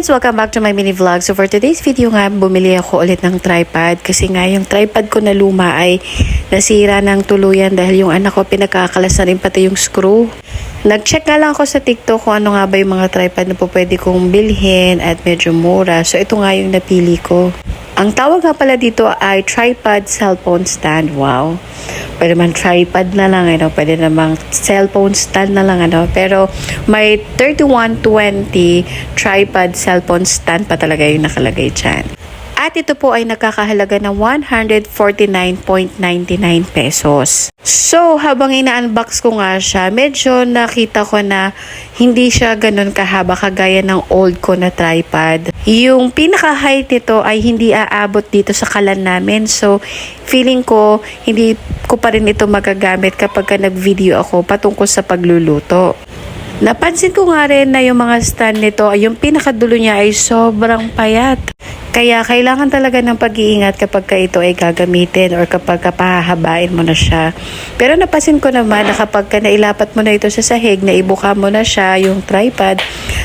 friends! Welcome back to my mini vlog. So for today's video nga, bumili ako ulit ng tripod kasi nga yung tripod ko na luma ay nasira ng tuluyan dahil yung anak ko pinagkakalas na rin pati yung screw. Nag-check nga lang ako sa TikTok kung ano nga ba yung mga tripod na po pwede kong bilhin at medyo mura. So ito nga yung napili ko. Ang tawag nga pala dito ay tripod cellphone stand. Wow. Pwede man tripod na lang, ano, pwede namang cellphone stand na lang, ano. Pero may 3120 tripod cellphone stand pa talaga yung nakalagay dyan. At ito po ay nakakahalaga ng 149.99 pesos. So, habang ina-unbox ko nga siya, medyo nakita ko na hindi siya ganun kahaba kagaya ng old ko na tripod. Yung pinaka-height nito ay hindi aabot dito sa kalan namin. So, feeling ko, hindi ko pa rin ito magagamit kapag ka nag-video ako patungkol sa pagluluto. Napansin ko nga rin na yung mga stand nito, yung pinakadulo niya ay sobrang payat. Kaya kailangan talaga ng pag-iingat kapag ka ito ay gagamitin or kapag ka mo na siya. Pero napansin ko naman na kapag ka nailapat mo na ito sa sahig, na ibuka mo na siya, yung tripod,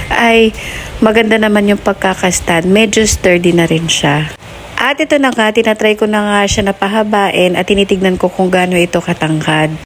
ay maganda naman yung pagkakastand. Medyo sturdy na rin siya. At ito na nga, tinatry ko na nga siya na pahabain at tinitignan ko kung gaano ito katangkad.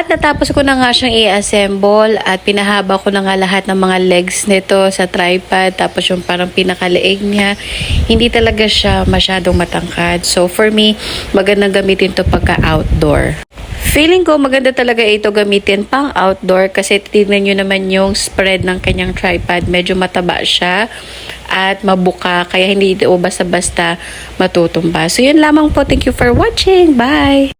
At natapos ko na nga siyang i-assemble at pinahaba ko na nga lahat ng mga legs nito sa tripod tapos yung parang pinakaleeg niya hindi talaga siya masyadong matangkad. So for me, magandang gamitin to pagka outdoor. Feeling ko maganda talaga ito gamitin pang outdoor kasi tignan nyo naman yung spread ng kanyang tripod. Medyo mataba siya at mabuka kaya hindi ito basta-basta matutumba. So yun lamang po. Thank you for watching. Bye!